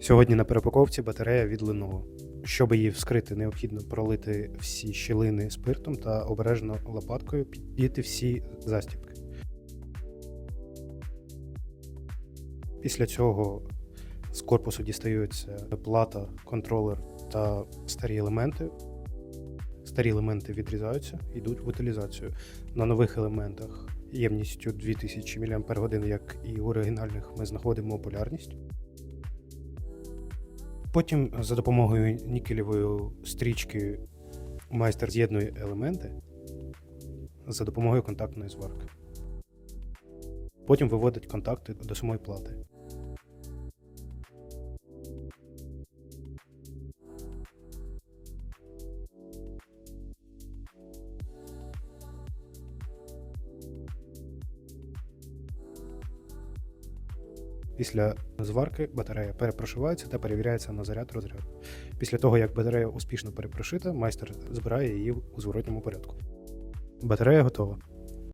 Сьогодні на перепаковці батарея від Lenovo. Щоб її вскрити, необхідно пролити всі щілини спиртом та обережно лопаткою підійти всі застібки. Після цього з корпусу дістаються плата, контролер та старі елементи. Старі елементи відрізаються, йдуть в утилізацію. На нових елементах ємністю 2000 мАч, як і в оригінальних, ми знаходимо полярність. Потім за допомогою нікелевої стрічки майстер з'єднує елементи за допомогою контактної зварки. Потім виводить контакти до самої плати. Після зварки батарея перепрошивається та перевіряється на заряд розряд. Після того, як батарея успішно перепрошита, майстер збирає її у зворотньому порядку. Батарея готова.